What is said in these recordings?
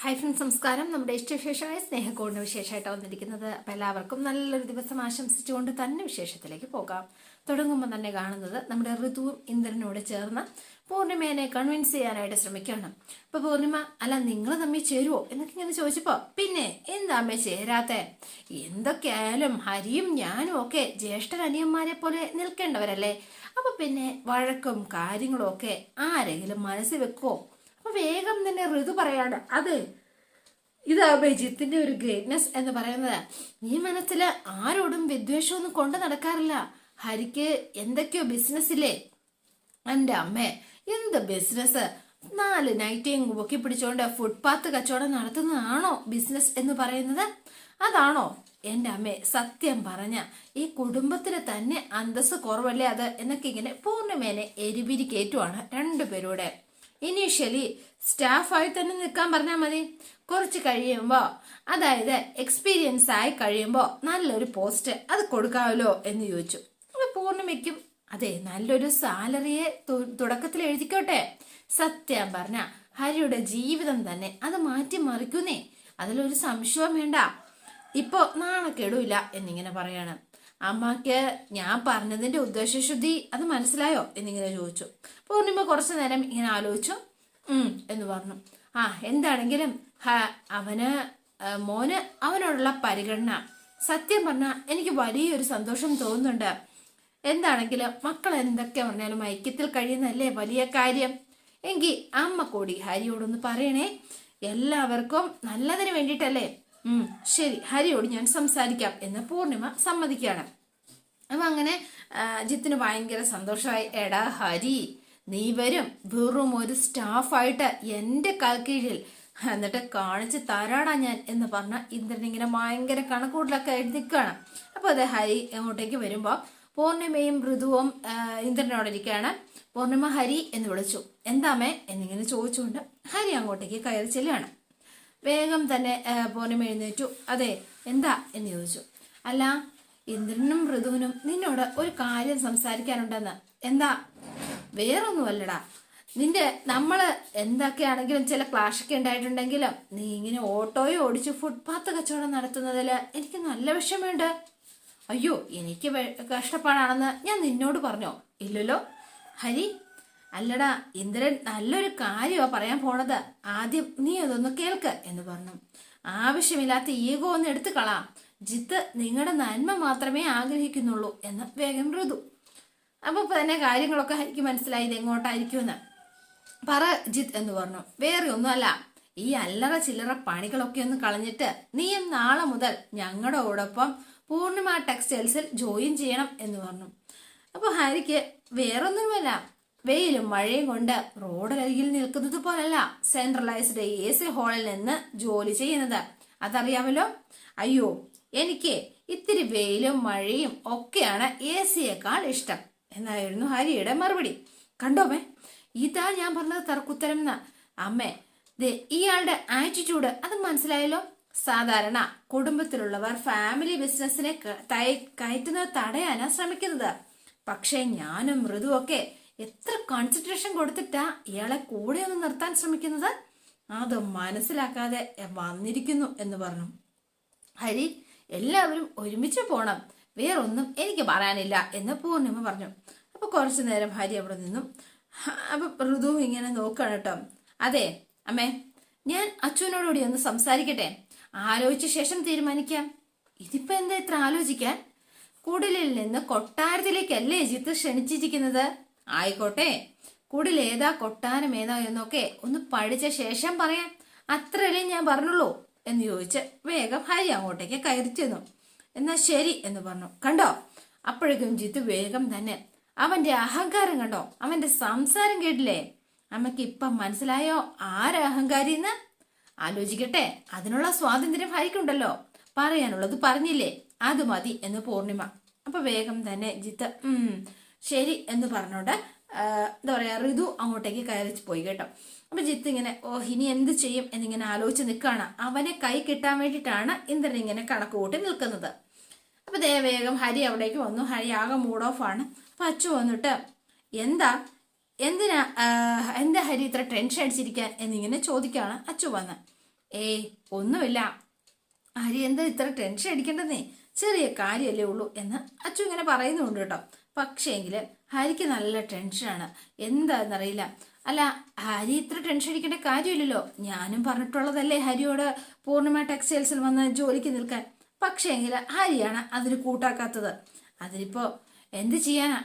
Hi friends നമസ്കാരം. നമ്മുടെ ഇഷ്ടവിശേഷമായ സ്നേഹക്കൂടിന് വിശേഷമായിട്ട് വന്നിരിക്കുന്നത് അപ്പം എല്ലാവർക്കും നല്ലൊരു ദിവസം ആശംസിച്ചുകൊണ്ട് തന്നെ വിശേഷത്തിലേക്ക് പോകാം. തുടങ്ങുമ്പോൾ തന്നെ കാണുന്നത് നമ്മുടെ ഋതു ഇന്ദ്രനോട് ചേർന്ന് പൂർണിമേനെ കൺവിൻസ് ചെയ്യാനായിട്ട് ശ്രമിക്കണം അപ്പൊ പൂർണിമ അല്ല നിങ്ങൾ തമ്മിൽ ചേരുവോ? എന്നൊക്കെ ഇങ്ങനെ ചോദിച്ചപ്പോ പിന്നെ എന്താ അമ്മ ചേരാത്ത? എന്തൊക്കെയായാലും ഹരിയും ഞാനും ഒക്കെ ജ്യേഷ്ഠ അനിയന്മാരെ പോലെ നിൽക്കേണ്ടവരല്ലേ? അപ്പൊ പിന്നെ വഴക്കും കാര്യങ്ങളും ഒക്കെ ആരെങ്കിലും മനസ്സിൽ വെക്കുവോ? അപ്പൊ വേഗം തന്നെ ഋതു പറയാണ് അത് ഇത് അഭിജിത്തിന്റെ ഒരു ഗ്രേറ്റ്നെസ് എന്ന് പറയുന്നത് നീ മനസ്സിൽ ആരോടും വിദ്വേഷമൊന്നും കൊണ്ടു നടക്കാറില്ല. ഹരിക്ക് എന്തൊക്കെയോ ബിസിനസ്സില്ലേ എന്റെ അമ്മേ എന്ത് ബിസിനസ് നാല് നൈറ്റിയും പൊക്കി പിടിച്ചോണ്ട് ഫുട്പാത്ത് കച്ചവടം നടത്തുന്നതാണോ ബിസിനസ് എന്ന് പറയുന്നത്? അതാണോ? എന്റെ അമ്മേ സത്യം പറഞ്ഞ ഈ കുടുംബത്തിന് തന്നെ അന്തസ് കുറവല്ലേ അത്? എന്നൊക്കെ ഇങ്ങനെ പൂർണമേനെ എരിപിരി കയറ്റുവാണ് രണ്ടുപേരുടെ. ഇനീഷ്യലി സ്റ്റാഫായി തന്നെ നിൽക്കാൻ പറഞ്ഞാൽ മതി. കുറച്ച് കഴിയുമ്പോൾ അതായത് എക്സ്പീരിയൻസ് ആയി കഴിയുമ്പോൾ നല്ലൊരു പോസ്റ്റ് അത് കൊടുക്കാമല്ലോ എന്ന് ചോദിച്ചു. അപ്പോൾ പൂർണിമയ്ക്കും അതെ നല്ലൊരു സാലറിയെ തുടക്കത്തിൽ എഴുതിക്കോട്ടെ. സത്യം പറഞ്ഞ ഹരിയുടെ ജീവിതം തന്നെ അത് മാറ്റി മറിക്കുന്നേ അതിലൊരു സംശയവും വേണ്ട. ഇപ്പോ നാണക്കേടുമില്ല എന്നിങ്ങനെ പറയാണ്. അമ്മയ്ക്ക് ഞാൻ പറഞ്ഞതിന്റെ ഉദ്ദേശശുദ്ധി അത് മനസ്സിലായോ എന്നിങ്ങനെ ചോദിച്ചു. പൂർണിമ കുറച്ചു നേരം ഇങ്ങനെ ആലോചിച്ചു. എന്ന് പറഞ്ഞു. ആ എന്താണെങ്കിലും അവന് മോന് അവനോടുള്ള പരിഗണന. സത്യം പറഞ്ഞാൽ എനിക്ക് വലിയൊരു സന്തോഷം തോന്നുന്നുണ്ട്. എന്താണെങ്കിലും മക്കൾ എന്തൊക്കെ പറഞ്ഞാലും ഐക്യത്തിൽ കഴിയുന്നല്ലേ വലിയ കാര്യം. എങ്കിൽ അമ്മ കൂടി ഹരിയോടൊന്ന് പറയണേ. എല്ലാവർക്കും നല്ലതിന് വേണ്ടിയിട്ടല്ലേ? ശരി ഹരിയോട് ഞാൻ സംസാരിക്കാം എന്ന് പൂർണിമ സമ്മതിക്കുകയാണ്. അപ്പൊ അങ്ങനെ ജിത്തിന് ഭയങ്കര സന്തോഷമായി. എടാ ഹരി. നീ വരും. വെറും ഒരു സ്റ്റാഫായിട്ട് എന്റെ കൽക്കീഴിൽ. എന്നിട്ട് കാണിച്ച് തരാടാ ഞാൻ എന്ന് പറഞ്ഞ ഇന്ദ്രൻ ഇങ്ങനെ ഭയങ്കര കണക്കൂട്ടിലൊക്കെ എഴുതിക്കാണ് നിൽക്കുകയാണ് അപ്പൊ അത് ഹരി അങ്ങോട്ടേക്ക് വരുമ്പോൾ പൂർണിമയും ഋതുവും ഇന്ദ്രനോട് ഇരിക്കുകയാണ്. പൂർണിമ ഹരി എന്ന് വിളിച്ചു. എന്താമേ എന്നിങ്ങനെ ചോദിച്ചുകൊണ്ട് ഹരി അങ്ങോട്ടേക്ക് കയറി ചെല്ലുകയാണ്. വേഗം തന്നെ പൂർണിമ എഴുന്നേറ്റു. അതെ എന്താ? എന്ന് ചോദിച്ചു. അല്ല ഇന്ദ്രനും ഋതുവിനും നിന്നോട് ഒരു കാര്യം സംസാരിക്കാനുണ്ടെന്ന്. എന്താ? വേറൊന്നുമല്ലടാ. നിന്റെ നമ്മൾ എന്തൊക്കെയാണെങ്കിലും ചില ക്ലാഷൊക്കെ ഉണ്ടായിട്ടുണ്ടെങ്കിലും നീ ഇങ്ങനെ ഓട്ടോയും ഓടിച്ച് ഫുട്പാത്ത് കച്ചവടം നടത്തുന്നതിൽ എനിക്ക് നല്ല വിഷമമുണ്ട്. അയ്യോ എനിക്ക് കഷ്ടപ്പാടാണെന്ന് ഞാൻ നിന്നോട് പറഞ്ഞോ? ഇല്ലല്ലോ. ഹരി അല്ലടാ ഇന്ദ്രൻ നല്ലൊരു കാര്യമാ പറയാൻ പോണത്. ആദ്യം നീ അതൊന്ന് കേൾക്ക് എന്ന് പറഞ്ഞു. ആവശ്യമില്ലാത്ത ഈഗോ ഒന്ന് എടുത്തു കളാം. ജിത്ത് നിങ്ങളുടെ നന്മ മാത്രമേ ആഗ്രഹിക്കുന്നുള്ളൂ എന്ന് വേഗം ഋതു. അപ്പൊ തന്നെ കാര്യങ്ങളൊക്കെ എനിക്ക് മനസ്സിലായി ഇത് എങ്ങോട്ടായിരിക്കുമെന്ന്. പറ ജിത്ത് എന്ന് പറഞ്ഞു. വേറെ ഒന്നുമല്ല ഈ അല്ലറ ചില്ലറ പണികളൊക്കെ ഒന്ന് കളഞ്ഞിട്ട് നീയും നാളെ മുതൽ ഞങ്ങളുടെ ഓടൊപ്പം പൂർണിമ ടെക്സ്റ്റൈൽസിൽ ജോയിൻ ചെയ്യണം എന്ന് പറഞ്ഞു. അപ്പൊ ഹരിക്ക് വേറൊന്നുമല്ല വെയിലും മഴയും കൊണ്ട് റോഡരികിൽ നിൽക്കുന്നത് പോലല്ല സെൻട്രലൈസ്ഡ് എ സി ഹാളിൽ നിന്ന് ജോലി ചെയ്യുന്നത്. അതറിയാമല്ലോ? അയ്യോ എനിക്ക് ഇത്തിരി വെയിലും മഴയും ഒക്കെയാണ് എ സിയേക്കാൾ ഇഷ്ടം. എന്നായിരുന്നു ഹരിയുടെ മറുപടി. കണ്ടോമേ ഇതാ ഞാൻ പറഞ്ഞത് തർക്കുത്തരം എന്നാ. അമ്മേ ഇയാളുടെ ആറ്റിറ്റ്യൂഡ് അത് മനസ്സിലായല്ലോ? സാധാരണ കുടുംബത്തിലുള്ളവർ ഫാമിലി ബിസിനസ്സിനെ കയറ്റുന്നത് തടയാനാ ശ്രമിക്കുന്നത്. പക്ഷേ ഞാനും മൃദുവൊക്കെ എത്ര കോൺസെൻട്രേഷൻ കൊടുത്തിട്ടാ ഇയാളെ കൂടെ ഒന്ന് നിർത്താൻ ശ്രമിക്കുന്നത്? അത് മനസ്സിലാക്കാതെ വന്നിരിക്കുന്നു എന്ന് പറഞ്ഞു. ഹരി എല്ലാവരും ഒരുമിച്ച് പോണം. വേറൊന്നും എനിക്ക് പറയാനില്ല എന്ന് പൂർണിമ പറഞ്ഞു. അപ്പൊ കുറച്ചു നേരം ഹരി അവിടെ നിന്നും. അപ്പൊ ഋതു ഇങ്ങനെ നോക്കണം കേട്ടോ. അതെ അമ്മേ ഞാൻ അച്ഛനോടുകൂടി ഒന്ന് സംസാരിക്കട്ടെ? ആലോചിച്ച ശേഷം തീരുമാനിക്കാം. ഇതിപ്പോ എന്താ ഇത്ര ആലോചിക്കാൻ? കുടിലിൽ നിന്ന് കൊട്ടാരത്തിലേക്കല്ലേ ജിത്ത് ക്ഷണിച്ചിരിക്കുന്നത്? ആയിക്കോട്ടെ കുടിൽ കൊട്ടാരം ഏതാ എന്നൊക്കെ ഒന്ന് പഠിച്ച ശേഷം പറയാം. അത്രയല്ലേ ഞാൻ പറഞ്ഞുള്ളൂ എന്ന് ചോദിച്ച് വേഗം ഹരി അങ്ങോട്ടേക്ക് കയറി ചെന്നു. എന്നാ ശരി എന്ന് പറഞ്ഞു. കണ്ടോ? അപ്പോഴേക്കും ജിത്തു വേഗം തന്നെ അവന്റെ അഹങ്കാരം കണ്ടോ? അവന്റെ സംസാരം കേട്ടില്ലേ? അമ്മയ്ക്ക് ഇപ്പം മനസ്സിലായോ ആരാ അഹങ്കാരി എന്ന്? ആലോചിക്കട്ടെ അതിനുള്ള സ്വാതന്ത്ര്യം ഹരിക്കുണ്ടല്ലോ. പറയാനുള്ളത് പറഞ്ഞില്ലേ? അത് മതി എന്ന് പൂർണിമ. അപ്പൊ വേഗം തന്നെ ജിത്ത് ഉം ശരി എന്ന് പറഞ്ഞോണ്ട് എന്താ പറയാ ഋതു അങ്ങോട്ടേക്ക് കയറി പോയി കേട്ടോ. അപ്പൊ ജിത്ത് ഇങ്ങനെ ഓ ഇനി എന്ത് ചെയ്യും? എന്നിങ്ങനെ ആലോചിച്ച് നിൽക്കുകയാണ്. അവനെ കൈ കിട്ടാൻ വേണ്ടിയിട്ടാണ് ഇന്ദ്രൻ ഇങ്ങനെ കണക്ക് കൂട്ടി നിൽക്കുന്നത്. അപ്പൊ ദേ വേഗം ഹരി അവിടേക്ക് വന്നു. ഹരി ആകെ മൂഡ് ഓഫ് ആണ്. അപ്പൊ അച്ചു വന്നിട്ട് എന്താ? എന്തിനാ എന്താ ഹരി ഇത്ര ടെൻഷൻ അടിച്ചിരിക്കാൻ? എന്നിങ്ങനെ ചോദിക്കുകയാണ് അച്ചു വന്ന്. ഏയ് ഒന്നുമില്ല. ഹരി എന്താ ഇത്ര ടെൻഷൻ അടിക്കേണ്ടതേ? ചെറിയ കാര്യമല്ലേ ഉള്ളൂ. എന്ന് അച്ചു ഇങ്ങനെ പറയുന്നുണ്ട് കേട്ടോ. പക്ഷേങ്കിൽ ഹരിക്ക് നല്ല ടെൻഷനാണ് എന്താണെന്നറിയില്ല അല്ല ഹരി ഇത്ര ടെൻഷൻ അടിക്കേണ്ട കാര്യമില്ലല്ലോ. ഞാനും പറഞ്ഞിട്ടുള്ളതല്ലേ ഹരിയോട് പൂർണിമ ടെക്സ്റ്റൈൽസിൽ വന്ന് ജോലിക്ക് നിൽക്കാൻ. പക്ഷേങ്കിൽ ഹരിയാണ് അതിന് കൂട്ടാക്കാത്തത്. അതിനിപ്പോ എന്ത് ചെയ്യാനാ?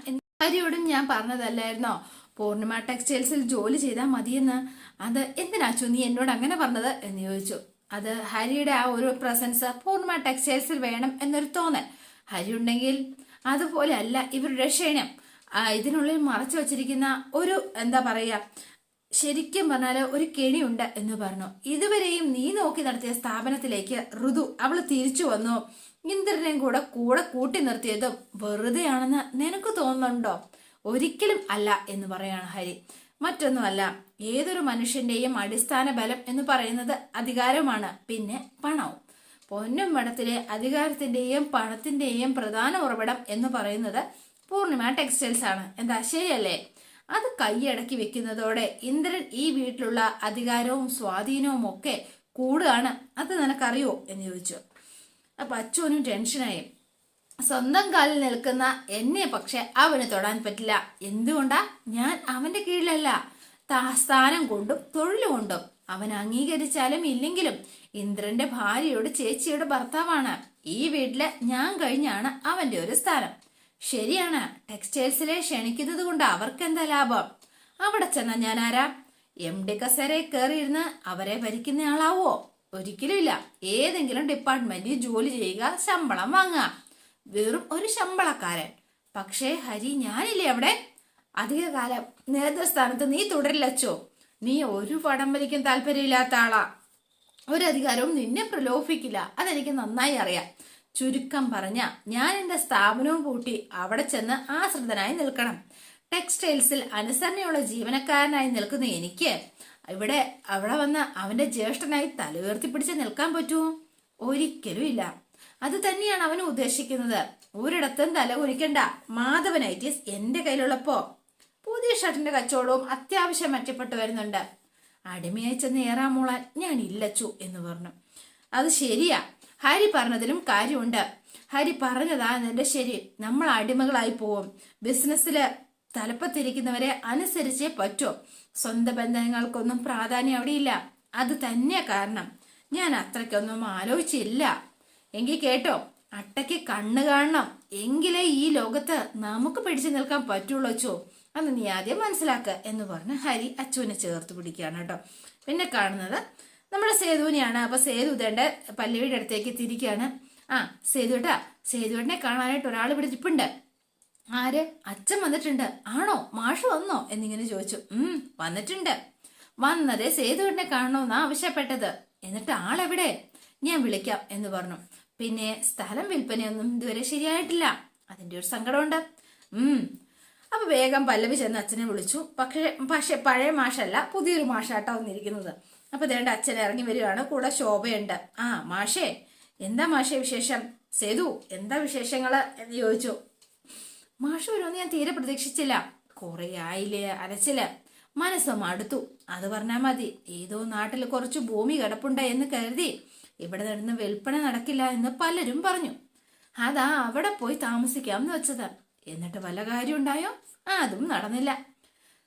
ഹരിയോടും ഞാൻ പറഞ്ഞതല്ലായിരുന്നോ? പൂർണിമ ടെക്സ്റ്റൈൽസിൽ ജോലി ചെയ്താൽ മതിയെന്ന്. അത് എന്തിനാച്ചു നീ എന്നോട് അങ്ങനെ പറഞ്ഞത് എന്ന് ചോദിച്ചു. അത് ഹരിയുടെ ആ ഒരു പ്രസൻസ് പൂർണിമ ടെക്സ്റ്റൈൽസിൽ വേണം എന്നൊരു തോന്നൽ. ഹരി ഉണ്ടെങ്കിൽ അതുപോലെ അല്ല ഇവരുടെ ക്ഷീണം ഇതിനുള്ളിൽ മറച്ചു വച്ചിരിക്കുന്ന ഒരു എന്താ പറയുക ശരിക്കും പറഞ്ഞാൽ ഒരു കെണിയുണ്ട് എന്ന് പറഞ്ഞു. ഇതുവരെയും നീ നോക്കി നടത്തിയ സ്ഥാപനത്തിലേക്ക് ഋതു അവൾ തിരിച്ചു വന്നു. ഇന്ദ്രനെയും കൂടെ കൂടെ കൂട്ടി നിർത്തിയതും വെറുതെയാണെന്ന് നിനക്ക് തോന്നുന്നുണ്ടോ? ഒരിക്കലും അല്ല എന്ന് പറയാണ് ഹരി. മറ്റൊന്നുമല്ല ഏതൊരു മനുഷ്യന്റെയും അടിസ്ഥാന ബലം എന്ന് പറയുന്നത് അധികാരമാണ് പിന്നെ പണവും. പൊന്നും പണത്തിലെ അധികാരത്തിന്റെയും പണത്തിന്റെയും പ്രധാന ഉറവിടം എന്ന് പറയുന്നത് പൂർണിമ ടെക്സ്റ്റൈൽസ് ആണ് എന്താ ശരിയല്ലേ? അത് കൈയടക്കി വെക്കുന്നതോടെ ഇന്ദ്രൻ ഈ വീട്ടിലുള്ള അധികാരവും സ്വാധീനവും ഒക്കെ കൂടുകയാണ്. അത് നിനക്കറിയോ? എന്ന് ചോദിച്ചു. അപ്പൊ അച്ചുവിനും ടെൻഷനായി. സ്വന്തം കാലിൽ നിൽക്കുന്ന എന്നെ പക്ഷെ അവന് തൊടാൻ പറ്റില്ല. എന്തുകൊണ്ടാ? ഞാൻ അവന്റെ കീഴിലല്ല. സ്ഥാനം കൊണ്ടും തൊഴിൽ കൊണ്ടും. അവൻ അംഗീകരിച്ചാലും ഇല്ലെങ്കിലും ഇന്ദ്രന്റെ ഭാര്യയോട് ചേച്ചിയുടെ ഭർത്താവാണ്. ഈ വീട്ടിൽ ഞാൻ കഴിഞ്ഞാണ് അവന്റെ ഒരു സ്ഥാനം. ശരിയാണ്. ടെക്സ്റ്റൈൽസിലെ ക്ഷണിക്കുന്നത് കൊണ്ട് അവർക്ക് എന്താ ലാഭം? അവിടെ ചെന്ന ഞാൻ ആരാ? എം ഡി കസേരയെ കയറിയിരുന്ന് അവരെ ഭരിക്കുന്ന ആളാവോ ഒരിക്കലും ഇല്ല. ഏതെങ്കിലും ഡിപ്പാർട്ട്മെന്റിൽ ജോലി ചെയ്യുക ശമ്പളം വാങ്ങുക. വെറും ഒരു ശമ്പളക്കാരൻ. പക്ഷേ ഹരി ഞാനില്ലേ അവിടെ? അധികകാലം നേതൃസ്ഥാനത്ത് നീ തുടരില്ലച്ചോ നീ ഒരു പടം വലിക്കും താല്പര്യമില്ലാത്ത ആളാ. ഒരധികാരവും നിന്നെ പ്രലോഭിക്കില്ല അതെനിക്ക് നന്നായി അറിയാം. ചുരുക്കം പറഞ്ഞ ഞാൻ എന്റെ സ്ഥാപനവും കൂട്ടി അവിടെ ചെന്ന് ആശ്രിതനായി നിൽക്കണം. ടെക്സ്റ്റൈൽസിൽ അനുസരണയുള്ള ജീവനക്കാരനായി നിൽക്കുന്ന എനിക്ക് ഇവിടെ അവിടെ വന്ന അവന്റെ ജ്യേഷ്ഠനായി തല ഉയർത്തിപ്പിടിച്ച് നിൽക്കാൻ പറ്റുമോ ഒരിക്കലും ഇല്ല. അത് തന്നെയാണ് അവൻ ഉദ്ദേശിക്കുന്നത്. ഒരിടത്തും തല കുനിക്കണ്ട. മാധവനൈറ്റിസ് എന്റെ കയ്യിലുള്ളപ്പോ പുതിയ ഷർട്ടിന്റെ കച്ചവടവും അത്യാവശ്യം മെച്ചപ്പെട്ടു വരുന്നുണ്ട്. അടിമയായി ചെന്ന് ഏറാമൂളാൻ ഞാൻ ഇല്ലച്ചു എന്ന് പറഞ്ഞു. അത് ശരിയാ. ഹരി പറഞ്ഞതിലും കാര്യമുണ്ട്. ഹരി പറഞ്ഞതാ എന്റെ ശരി. നമ്മൾ അടിമകളായി പോവും. ബിസിനസ്സിൽ തലപ്പത്തിരിക്കുന്നവരെ അനുസരിച്ചേ പറ്റൂ. സ്വന്ത ബന്ധങ്ങൾക്കൊന്നും പ്രാധാന്യം അവിടെയില്ല. അത് തന്നെ കാരണം. ഞാൻ അത്രയ്ക്കൊന്നും ആലോചിച്ചില്ല. എങ്കിൽ കേട്ടോ അട്ടയ്ക്ക് കണ്ണ് കാണണം. എങ്കിലേ ഈ ലോകത്ത് നമുക്ക് പിടിച്ചു നിൽക്കാൻ പറ്റുള്ളൂ അച്ചോ. അന്ന് നീ ആദ്യം മനസ്സിലാക്കുക എന്ന് പറഞ്ഞ് ഹരി അച്ചുവിനെ ചേർത്ത് പിടിക്കുകയാണ് കേട്ടോ. പിന്നെ കാണുന്നത് നമ്മുടെ സേതുവിനെയാണ്. അപ്പൊ സേതു ഇതേണ്ട പല്ലവിയുടെ അടുത്തേക്ക് തിരിക്കുകയാണ് ആ സേതുവേട്ടാ സേതുവേട്ടനെ കാണാനായിട്ട് ഒരാൾ ഇവിടെ ഇരിപ്പുണ്ട്. ആര്? അച്ഛൻ വന്നിട്ടുണ്ട്. ആണോ? മാഷ് വന്നോ? എന്നിങ്ങനെ ചോദിച്ചു. ഉം വന്നിട്ടുണ്ട്. വന്നതേ സേതുവേട്ടനെ കാണണമെന്നാ ആവശ്യപ്പെട്ടത്. എന്നിട്ട് ആളെവിടെ? ഞാൻ വിളിക്കാം എന്ന് പറഞ്ഞു. പിന്നെ സ്ഥലം വിൽപ്പനയൊന്നും ഇതുവരെ ശരിയായിട്ടില്ല. അതിന്റെ ഒരു സങ്കടമുണ്ട്. ഉം. അപ്പൊ വേഗം പല്ലവി ചെന്ന് അച്ഛനെ വിളിച്ചു. പക്ഷേ പക്ഷെ പഴയ മാഷല്ല പുതിയൊരു മാഷാട്ടാ വന്നിരിക്കുന്നത്. അപ്പൊ ദേണ്ട അച്ഛൻ ഇറങ്ങി വരികയാണ് കൂടെ ശോഭയുണ്ട്. ആ മാഷേ എന്താ മാഷേ വിശേഷം? സേതു എന്താ വിശേഷങ്ങൾ? എന്ന് ചോദിച്ചു. മാഷ് വരുമെന്ന് ഞാൻ തീരെ പ്രതീക്ഷിച്ചില്ല. കുറെ ആയില്ലേ അരച്ചിൽ. മനസ്സ് മടുത്തു അത് പറഞ്ഞാൽ മതി. ഏതോ നാട്ടിൽ കുറച്ച് ഭൂമി കിടപ്പുണ്ട് എന്ന് കരുതി ഇവിടെ നിന്ന് വിൽപ്പന നടക്കില്ല എന്ന് പലരും പറഞ്ഞു. അതാ അവിടെ പോയി താമസിക്കാമെന്ന് വെച്ചത്. എന്നിട്ട് വല്ല കാര്യം ഉണ്ടായോ? അതും നടന്നില്ല.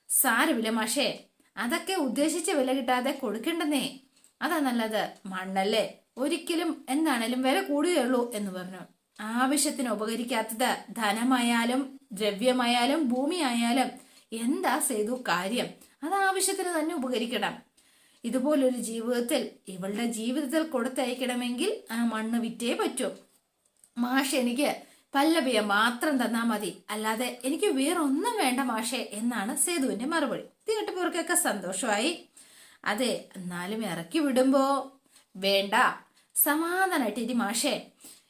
സാരമില്ല മാഷേ. അതൊക്കെ ഉദ്ദേശിച്ച വില കിട്ടാതെ കൊടുക്കണ്ടെന്നേ. അതാ നല്ലത്. മണ്ണല്ലേ? ഒരിക്കലും എന്താണേലും വില കൂടുകയുള്ളൂ എന്ന് പറഞ്ഞു. ആവശ്യത്തിന് ഉപകരിക്കാത്തത് ധനമായാലും ദ്രവ്യമായാലും ഭൂമിയായാലും എന്താ സേതു കാര്യം? അത് ആവശ്യത്തിന് തന്നെ ഉപകരിക്കണം. ഇതുപോലൊരു ജീവിതത്തിൽ ഇവളുടെ ജീവിതത്തിൽ കൊടുത്തയക്കണമെങ്കിൽ ആ മണ്ണ് വിറ്റേ പറ്റൂ. മാഷ് എനിക്ക് പല്ലവിയെ മാത്രം തന്നാ മതി. അല്ലാതെ എനിക്ക് വേറൊന്നും വേണ്ട മാഷെ എന്നാണ് സേതുവിന്റെ മറുപടി. ഇത് കേട്ടപ്പോർക്കൊക്കെ സന്തോഷമായി. അതെ എന്നാലും ഇറക്കി വിടുമ്പോ വേണ്ട. സമാധാനായിട്ടിരി മാഷേ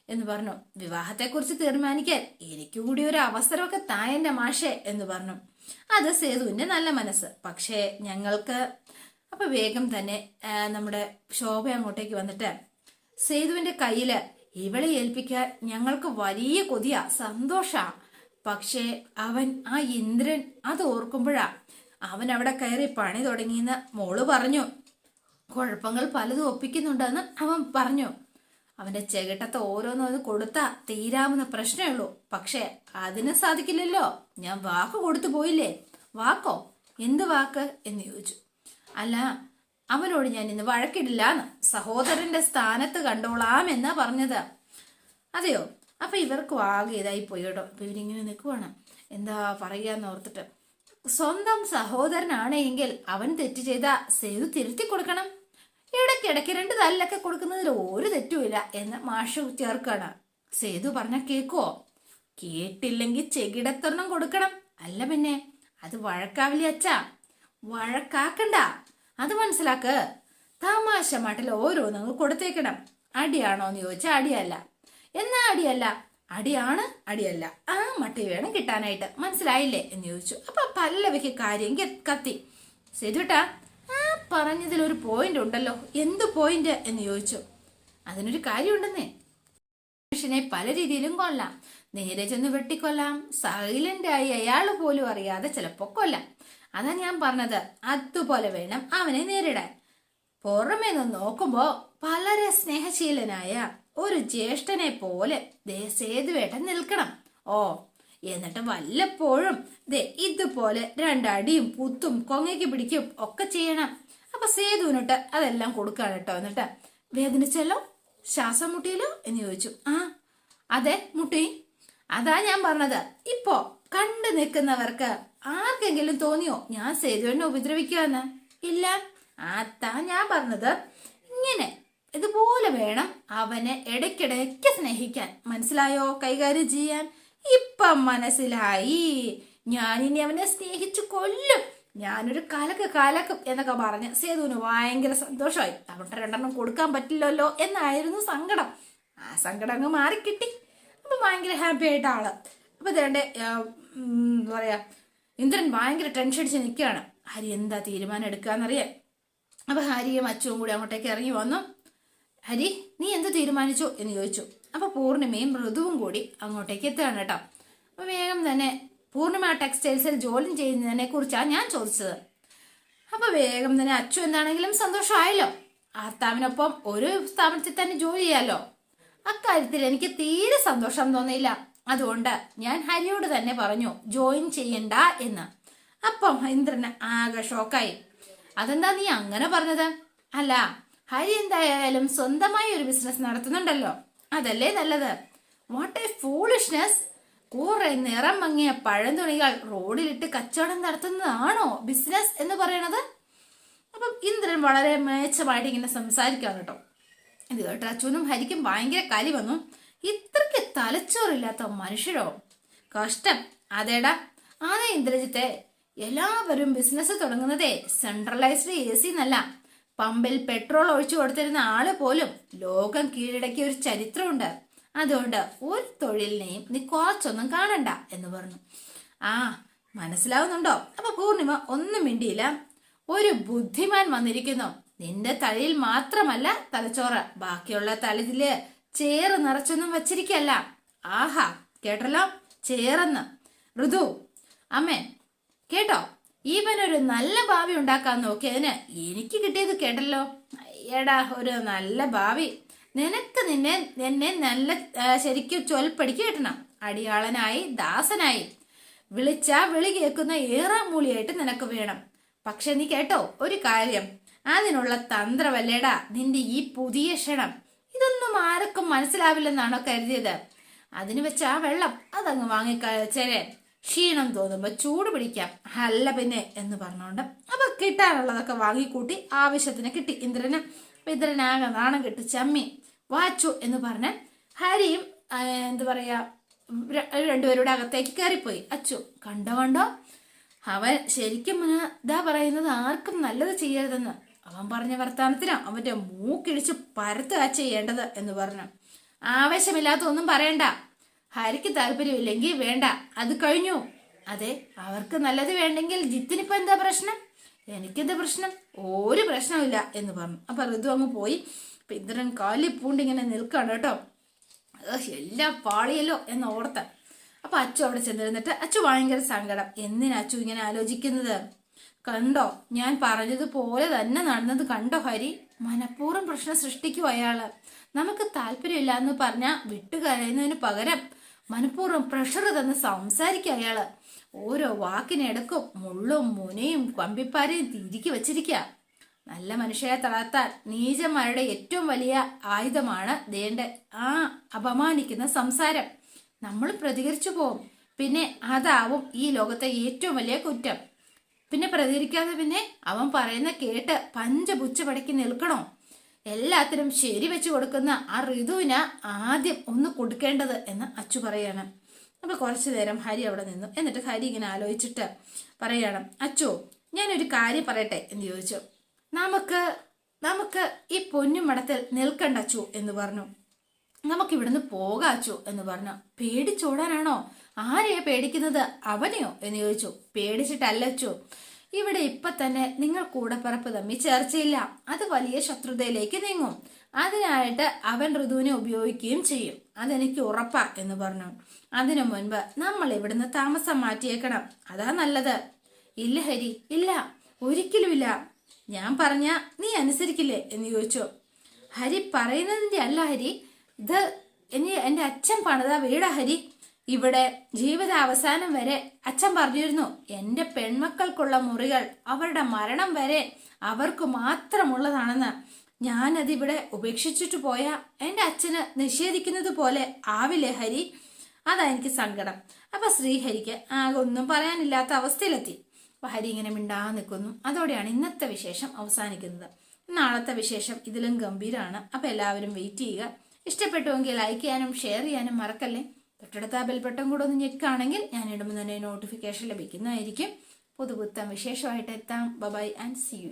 എന്ന് പറഞ്ഞു. വിവാഹത്തെക്കുറിച്ച് തീരുമാനിക്കാൻ എനിക്ക് കൂടി ഒരു അവസരമൊക്കെ തായന്റെ മാഷേ എന്ന് പറഞ്ഞു. അത് സേതുവിന്റെ നല്ല മനസ്സ്. പക്ഷേ ഞങ്ങൾക്ക് അപ്പൊ വേഗം തന്നെ നമ്മുടെ ശോഭ അങ്ങോട്ടേക്ക് വന്നിട്ട് സേതുവിന്റെ കയ്യിൽ ഇവളെ ഏൽപ്പിക്കാൻ ഞങ്ങൾക്ക് വലിയ കൊതിയ സന്തോഷാ. പക്ഷേ അവൻ ആ ഇന്ദ്രൻ അത് ഓർക്കുമ്പോഴാ അവൻ അവിടെ കയറി പണി തുടങ്ങിയെന്ന് മോൾ പറഞ്ഞു. കുഴപ്പങ്ങൾ പലതും ഒപ്പിക്കുന്നുണ്ടെന്ന് അവൻ പറഞ്ഞു. അവന്റെ ചെകിട്ടത്തെ ഓരോന്നും അത് കൊടുത്താ തീരാവുന്ന പ്രശ്നമേ ഉള്ളൂ. പക്ഷേ അതിന് സാധിക്കില്ലല്ലോ. ഞാൻ വാക്ക് കൊടുത്തു പോയില്ലേ? വാക്കോ? എന്ത് വാക്ക്? എന്ന് ചോദിച്ചു. അല്ല അവനോട് ഞാൻ ഇന്ന് വഴക്കിടില്ല സഹോദരന്റെ സ്ഥാനത്ത് കണ്ടോളാം എന്നാ പറഞ്ഞത്. അതെയോ? അപ്പൊ ഇവർക്ക് ആകെ ഇതായി പോയി കേട്ടോ. ഇവരിങ്ങനെ നിൽക്കുവാണ് എന്താ പറയാന്ന് ഓർത്തിട്ട് സ്വന്തം സഹോദരനാണ് എങ്കിൽ അവൻ തെറ്റ് ചെയ്ത സേതു തിരുത്തി കൊടുക്കണം. ഇടയ്ക്കിടയ്ക്ക് രണ്ട് തല്ലൊക്കെ കൊടുക്കുന്നതിൽ ഒരു തെറ്റുമില്ല എന്ന് മാഷ് ചേർക്കാണ് സേതു പറഞ്ഞ കേക്കുവോ? കേട്ടില്ലെങ്കിൽ ചെകിടത്തൊരെണ്ണം കൊടുക്കണം. അല്ല പിന്നെ അത് വഴക്കാവില്ല അച്ഛാ. വഴക്കാക്കണ്ട. അത് മനസ്സിലാക്ക്. തമാശ മട്ടിൽ ഓരോന്നും കൊടുത്തേക്കണം. അടിയാണോ എന്ന് ചോദിച്ചാൽ അടിയല്ല. എന്നാ അടിയല്ല? അടിയാണ് അടിയല്ല. ആ മട്ടി വേണം കിട്ടാനായിട്ട്. മനസ്സിലായില്ലേ? എന്ന് ചോദിച്ചു. അപ്പൊ പല്ലവയ്ക്ക് കാര്യം കത്തി. ശരിട്ടാ ആ പറഞ്ഞതിൽ ഒരു പോയിന്റ് ഉണ്ടല്ലോ. എന്ത് പോയിന്റ് എന്ന് ചോദിച്ചു. അതിനൊരു കാര്യമുണ്ടെന്നേ. മനുഷ്യനെ പല രീതിയിലും കൊല്ലാം. നേരെ ചെന്ന് വെട്ടിക്കൊല്ലാം. സൈലന്റ് ആയി അയാൾ പോലും അറിയാതെ ചിലപ്പോ കൊല്ലാം. അതാ ഞാൻ പറഞ്ഞത്. അതുപോലെ വേണം അവനെ നേരിടാൻ. പുറമേ നിന്ന് നോക്കുമ്പോ വളരെ സ്നേഹശീലനായ ഒരു ജ്യേഷ്ഠനെ പോലെ ദേ സേതുവേട്ടൻ നിൽക്കണം. ഓ എന്നിട്ട് വല്ലപ്പോഴും ദേ ഇതുപോലെ രണ്ടടിയും പുത്തും കൊങ്ങയ്ക്ക് പിടിക്കും ഒക്കെ ചെയ്യണം. അപ്പൊ സേതുവിനോട്ട് അതെല്ലാം കൊടുക്കാണ് കേട്ടോ. എന്നിട്ട് വേദനിച്ചല്ലോ? ശ്വാസം മുട്ടിയല്ലോ? എന്ന് ചോദിച്ചു. ആ അതെ മുട്ടി. അതാ ഞാൻ പറഞ്ഞത്. ഇപ്പോ കണ്ടു നിൽക്കുന്നവർക്ക് ആർക്കെങ്കിലും തോന്നിയോ ഞാൻ സേതുവിനെ ഉപദ്രവിക്കുമെന്ന് ഇല്ല. അതാ ഞാൻ പറഞ്ഞത്. ഇങ്ങനെ ഇതുപോലെ വേണം അവനെ ഇടയ്ക്കിടയ്ക്ക് സ്നേഹിക്കാൻ. മനസ്സിലായോ? കൈകാര്യം ചെയ്യാൻ. ഇപ്പം മനസ്സിലായി. ഞാനിനി അവനെ സ്നേഹിച്ചു കൊല്ലും. ഞാനൊരു കലക്ക് കലക്കും എന്നൊക്കെ പറഞ്ഞ് സേതുവിന് ഭയങ്കര സന്തോഷമായി. അവിടെ രണ്ടെണ്ണം കൊടുക്കാൻ പറ്റില്ലല്ലോ എന്നായിരുന്നു സങ്കടം. ആ സങ്കടം അങ്ങ് മാറിക്കിട്ടി. അപ്പൊ ഭയങ്കര ഹാപ്പി ആയിട്ട് ആൾ. അപ്പൊ ഇതേണ്ട എന്താ പറയാ ഇന്ദ്രൻ ഭയങ്കര ടെൻഷൻ അടിച്ച് നിൽക്കുകയാണ്. ഹരി എന്താ തീരുമാനം എടുക്കാന്നറിയാൻ. അപ്പൊ ഹരിയും അച്ചുവും കൂടി അങ്ങോട്ടേക്ക് ഇറങ്ങി വന്നു. ഹരി നീ എന്ത് തീരുമാനിച്ചു എന്ന് ചോദിച്ചു. അപ്പൊ പൂർണിമയും മൃദുവും കൂടി അങ്ങോട്ടേക്ക് എത്തുകയാണ് കേട്ടോ. അപ്പോൾ വേഗം തന്നെ പൂർണിമ ടെക്സ്റ്റൈൽസിൽ ജോലി ചെയ്യുന്നതിനെ കുറിച്ചാണ് ഞാൻ ചോദിച്ചത്. അപ്പോൾ വേഗം തന്നെ അച്ചു എന്താണെങ്കിലും സന്തോഷമായല്ലോ. ആർത്താവിനൊപ്പം ഒരു സ്ഥാപനത്തിൽ തന്നെ ജോലി ചെയ്യാലോ? അക്കാര്യത്തിൽ എനിക്ക് തീരെ സന്തോഷം തോന്നിയില്ല. അതുകൊണ്ട് ഞാൻ ഹരിയോട് തന്നെ പറഞ്ഞു ജോയിൻ ചെയ്യണ്ട എന്ന്. അപ്പം ഇന്ദ്രന് ആകെ ഷോക്കായി അതെന്താ നീ അങ്ങനെ പറഞ്ഞത്? അല്ല ഹരി എന്തായാലും സ്വന്തമായി ഒരു ബിസിനസ് നടത്തുന്നുണ്ടല്ലോ. അതല്ലേ നല്ലത്? വാട്ട് എ ഫൂളിഷ്നെസ് കുറെ നിറം മങ്ങിയ പഴം തുണികൾ റോഡിലിട്ട് കച്ചവടം നടത്തുന്നതാണോ ബിസിനസ് എന്ന് പറയണത്? അപ്പം ഇന്ദ്രൻ വളരെ മേച്ചമായിട്ട് ഇങ്ങനെ സംസാരിക്കാം കേട്ടോ. ഇത് കേട്ടോ അച്ഛനും ഹരിക്കും ഭയങ്കര കലി വന്നു. ഇത്രയ്ക്ക് തലച്ചോറില്ലാത്ത മനുഷ്യരോ? കഷ്ടം. അതേടാ. അതെ ഇന്ദ്രജിത്തെ എല്ലാവരും ബിസിനസ് തുടങ്ങുന്നതേ സെൻട്രലൈസ്ഡ് എ സി എന്നല്ല. പമ്പിൽ പെട്രോൾ ഒഴിച്ചു കൊടുത്തിരുന്ന ആൾ പോലും ലോകം കീഴടക്കിയ ഒരു ചരിത്രമുണ്ട്. അതുകൊണ്ട് ഒരു തൊഴിലിനെയും നീ കുറച്ചൊന്നും കാണണ്ട എന്ന് പറഞ്ഞു. ആ മനസ്സിലാവുന്നുണ്ടോ? അപ്പൊ പൂർണിമ ഒന്നും മിണ്ടിയില്ല. ഒരു ബുദ്ധിമാൻ വന്നിരിക്കുന്നു. നിന്റെ തലയിൽ മാത്രമല്ല തലച്ചോറ്. ബാക്കിയുള്ള തലത്തിൽ ചേറ് നിറച്ചൊന്നും വച്ചിരിക്കല്ല. ആഹാ കേട്ടല്ലോ? ചേറന്ന്. ഋതു അമ്മേ കേട്ടോ? ഇവനൊരു നല്ല ഭാവി ഉണ്ടാക്കാൻ നോക്കിയതിന് എനിക്ക് കിട്ടിയത് കേട്ടല്ലോ. എടാ ഒരു നല്ല ഭാവി. നിനക്ക് നിന്നെ എന്നെ നല്ല ശരിക്കും ചൊൽപ്പടിക്ക് കിട്ടണം. അടിയാളനായി ദാസനായി. വിളിച്ചാ വിളി കേൾക്കുന്ന ഏറാമൂളിയായിട്ട് നിനക്ക് വേണം. പക്ഷെ നീ കേട്ടോ ഒരു കാര്യം. അതിനുള്ള തന്ത്രമല്ലേടാ നിന്റെ ഈ പുതിയ ക്ഷണം. ഇതൊന്നും ആർക്കും മനസ്സിലാവില്ലെന്നാണോ കരുതിയത്. അതിന് വെച്ച ആ വെള്ളം അതങ്ങ് വാങ്ങിക്കഴിച്ചേരെ ക്ഷീണം തോന്നുമ്പോ ചൂട് പിടിക്കാം. അല്ല പിന്നെ എന്ന് പറഞ്ഞോണ്ട് അപ്പൊ കിട്ടാനുള്ളതൊക്കെ വാങ്ങിക്കൂട്ടി ആവശ്യത്തിന് കിട്ടി. ഇന്ദ്രന്. ഇന്ദ്രനാകെ നാണം കിട്ടി ചമ്മി വാച്ചു എന്ന് പറഞ്ഞ് ഹരിയും എന്തു പറയാ രണ്ടുപേരുടെ അകത്തേക്ക് കയറിപ്പോയി. അച്ചു കണ്ടോ കണ്ടോ? അവൻ ശരിക്കും ഇതാ പറയുന്നത് ആർക്കും നല്ലത് ചെയ്യരുതെന്ന്. അവൻ പറഞ്ഞ വർത്താനത്തിന് അവന്റെ മൂക്കിടിച്ച് പരത്തുക ചെയ്യേണ്ടത് എന്ന് പറഞ്ഞു. ആവേശമില്ലാത്ത ഒന്നും പറയണ്ട. ഹരിക്ക് താല്പര്യമില്ലെങ്കിൽ വേണ്ട. അത് കഴിഞ്ഞു. അതെ അവർക്ക് നല്ലത് വേണ്ടെങ്കിൽ ജിത്തിനിപ്പോ എന്താ പ്രശ്നം? എനിക്കെന്താ പ്രശ്നം? ഒരു പ്രശ്നമില്ല എന്ന് പറഞ്ഞു. അപ്പൊ ഋതു അങ്ങ് പോയി. അപ്പൊ ഇന്ദ്രൻ കാലി പൂണ്ടിങ്ങനെ നിൽക്കണം കേട്ടോ. എല്ലാം പാളിയല്ലോ എന്ന് ഓർത്ത്. അപ്പൊ അച്ചു അവിടെ ചെന്നിരുന്നിട്ട് അച്ചു ഭയങ്കര സങ്കടം. എന്തിനാ അച്ചു ഇങ്ങനെ ആലോചിക്കുന്നത്? കണ്ടോ? ഞാൻ പറഞ്ഞതുപോലെ തന്നെ നടന്നത് കണ്ടോ ഹരി? മനഃപൂർവം പ്രശ്നം സൃഷ്ടിക്കും അയാൾ. നമുക്ക് താല്പര്യമില്ല എന്ന് പറഞ്ഞാൽ വിട്ടുകരയുന്നതിന് പകരം മനഃപൂർവം പ്രഷർ തന്ന് സംസാരിക്കും അയാൾ. ഓരോ വാക്കിനെടുക്കും മുള്ളും മുനയും കമ്പിപ്പാരയും തിരികെ വച്ചിരിക്കുക നല്ല മനുഷ്യരെ തളർത്താൻ നീചന്മാരുടെ ഏറ്റവും വലിയ ആയുധമാണ് ദേണ്ട ആ അപമാനിക്കുന്ന സംസാരം. നമ്മൾ പ്രതികരിച്ചു പോവും. പിന്നെ അതാവും ഈ ലോകത്തെ ഏറ്റവും വലിയ കുറ്റം. പിന്നെ പ്രതികരിക്കാതെ പിന്നെ അവൻ പറയുന്ന കേട്ട് പഞ്ചപുച്ച പടക്കി നിൽക്കണോ? എല്ലാത്തിനും ശരി വെച്ച് കൊടുക്കുന്ന ആ ഋതുവിന് ആദ്യം ഒന്ന് കൊടുക്കേണ്ടത് എന്ന് അച്ചു പറയാണ്. അപ്പൊ കുറച്ചു നേരം ഹരി അവിടെ നിന്നു. എന്നിട്ട് ഹരി ഇങ്ങനെ ആലോചിച്ചിട്ട് പറയണം അച്ചു ഞാനൊരു കാര്യം പറയട്ടെ? എന്ന് ചോദിച്ചു. നമുക്ക് നമുക്ക് ഈ പൊന്നുമടത്തിൽ നിൽക്കണ്ട അച്ചു എന്ന് പറഞ്ഞു. നമുക്ക് ഇവിടുന്ന് പോകാം അച്ചു എന്ന് പറഞ്ഞു. പേടിച്ചോടാനാണോ? ആരെയാ പേടിക്കുന്നത്? അവനെയോ? എന്ന് ചോദിച്ചു. പേടിച്ചിട്ടല്ല പേടിച്ചിട്ടല്ലച്ചു ഇവിടെ ഇപ്പൊ തന്നെ നിങ്ങൾ കൂടപ്പിറപ്പ് തമ്മിൽ ചേർച്ചയില്ല. അത് വലിയ ശത്രുതയിലേക്ക് നീങ്ങും. അതിനായിട്ട് അവൻ ഋതുവിനെ ഉപയോഗിക്കുകയും ചെയ്യും. അതെനിക്ക് ഉറപ്പാ എന്ന് പറഞ്ഞു. അതിനു മുൻപ് നമ്മൾ ഇവിടുന്ന് താമസം മാറ്റിയേക്കണം. അതാ നല്ലത്. ഇല്ല ഹരി ഇല്ല. ഒരിക്കലുമില്ല. ഞാൻ പറഞ്ഞ നീ അനുസരിക്കില്ലേ എന്ന് ചോദിച്ചു. ഹരി പറയുന്നതിന്റെ അല്ല ഹരി. ഇത് ഇനി എന്റെ അച്ഛൻ പണിത വീടാ ഹരി. ഇവിടെ ജീവിത അവസാനം വരെ അച്ഛൻ പറഞ്ഞിരുന്നു എന്റെ പെൺമക്കൾക്കുള്ള മുറികൾ അവരുടെ മരണം വരെ അവർക്ക് മാത്രമുള്ളതാണെന്ന്. ഞാനതിവിടെ ഉപേക്ഷിച്ചിട്ട് പോയ എന്റെ അച്ഛന് നിഷേധിക്കുന്നത് പോലെ ആവില്ലേ ഹരി? അതാ എനിക്ക് സങ്കടം. അപ്പൊ ശ്രീഹരിക്ക് ആകെ ഒന്നും പറയാനില്ലാത്ത അവസ്ഥയിലെത്തി. അപ്പൊ ഹരി ഇങ്ങനെ മിണ്ടാ നിൽക്കുന്നു. അതോടെയാണ് ഇന്നത്തെ വിശേഷം അവസാനിക്കുന്നത്. നാളത്തെ വിശേഷം ഇതിലും ഗംഭീരമാണ് അപ്പൊ എല്ലാവരും വെയിറ്റ് ചെയ്യുക. ഇഷ്ടപ്പെട്ടുവെങ്കിൽ ലൈക്ക് ചെയ്യാനും ഷെയർ ചെയ്യാനും മറക്കല്ലേ? തൊട്ടടുത്ത ബെൽബട്ടൺ കൂടെ ഒന്ന് ഞെക്കുകയാണെങ്കിൽ ഞാൻ ഇടുമ്പോൾ തന്നെ നോട്ടിഫിക്കേഷൻ ലഭിക്കുന്നതായിരിക്കും. പുതുപുത്തം വിശേഷമായിട്ട് എത്താം. By and C U